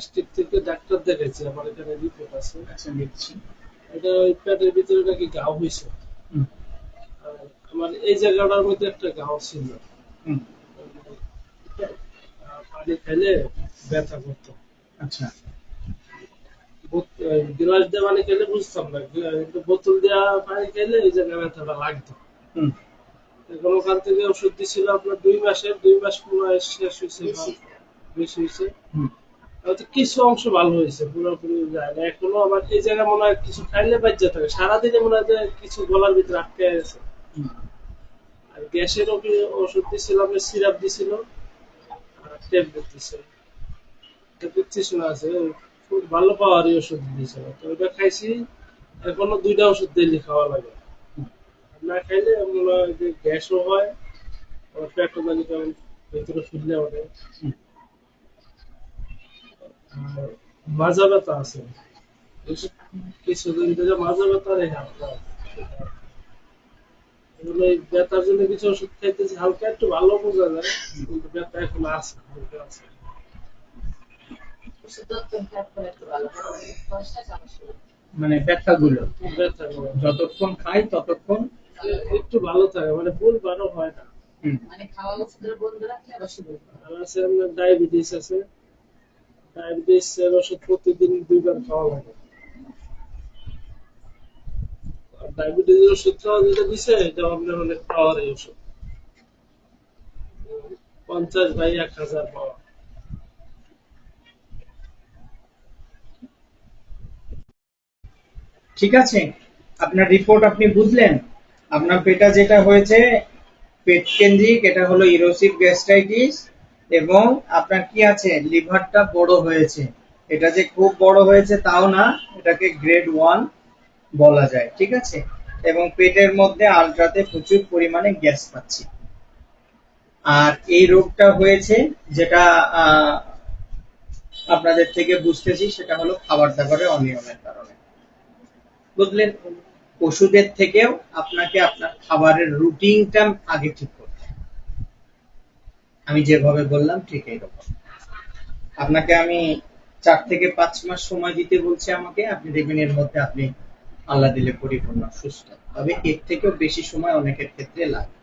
Gastric থেকে doctor দেখাইছি আমার এখানে রিপোর্ট আছে আচ্ছা দেখছি এটা ওই পেটের ভিতরে নাকি গাও হয়েছে আমার এই জায়গাটার মধ্যে একটা গাও ছিল। পানি খেলে ব্যথা করতো। আচ্ছা। গ্লাস দিয়ে পানি খেলে বুঝতাম না কিন্তু বোতল দেওয়া পানি খেলে এই জায়গায় ব্যথাটা লাগতো। হুম, এখন ওখান থেকে ওষুধ দিছিল আপনার দুই মাসের দুই মাস পুরো শেষ হয়েছে বেশি। হয়েছে হুম, হয়তো কিছু অংশ ভালো হয়েছে পুরোপুরি যায় না। এখনও আমার এই জায়গায় মনে হয় কিছু খাইলে বাজ্যা থাকে। সারাদিনে মনে হয় যে কিছু গলার ভিতরে আটকে গেছে আর গ্যাসের ওষুধ দিছিল আপনার সিরাপ দিছিল আর ট্যাবলেট দিছিল ট্যাবলেট শোনা আছে খুব ভালো পাওয়ারই ওষুধ দিয়েছিল তো ওটা খাইছি এখনও দুইটা ওষুধ ডেলি খাওয়া লাগে। না খাইলে মনে হয় যে গ্যাসও হয় পেটও জানি কেমন ভিতরে ফুললে ওঠে। আর মাজা ব্যথা আছে কিছুদিন ধরে মাজা ব্যথা হালকা এগুলো ব্যথার জন্য কিছু ওষুধ খাইতেছি হালকা একটু ভালো বোঝা যায় কিন্তু ব্যথা এখন আছে হালকা আছে। মানে ব্যথাগুলো। ব্যথা যতক্ষণ খাই ততক্ষণ একটু ভালো থাকে মানে ভুল ভালো হয় না। মানে খাওয়া ওষুধের বন্ধ রাখলে অসুবিধা আর আছে ডায়াবেটিস আছে। ডায়াবেটিস এর ওষুধ প্রতিদিন দুইবার খাওয়া লাগে। ওষুধটা যেটা দিছে, এটা আপনার অনেক পাওয়ার এই ওষুধ। পঞ্চাশ বাই এক হাজার পাওয়া। ঠিক আছে, আপনার রিপোর্ট আপনি বুঝলেন। আপনার পেটা যেটা হয়েছে, পেট কেন্দ্রিক, এটা হলো ইরোসিভ গ্যাস্ট্রাইটিস এবং আপনার কি আছে? লিভারটা বড় হয়েছে। এটা যে খুব বড় হয়েছে তাও না, এটাকে গ্রেড ওয়ান বলা যায়, ঠিক আছে? এবং পেটের মধ্যে আলট্রাতে প্রচুর পরিমাণে গ্যাস পাচ্ছি। আর এই রোগটা হয়েছে যেটা আপনাদের থেকে বুঝতেছি, সেটা হলো খাবার দাবারের অনিয়মের কারণে। বুঝলেন? ওষুধের থেকেও আপনাকে আপনার খাবারের রুটিনটা আগে ঠিক। আমি যেভাবে বললাম, ঠিক এইরকম। আপনাকে আমি চার থেকে পাঁচ মাস সময় দিতে বলছি আমাকে। আপনি দেখবেন এর মধ্যে আপনি আল্লাহ দিলে পরিপূর্ণ, সুস্থ। তবে এর থেকেও বেশি সময় অনেকের ক্ষেত্রে লাগে।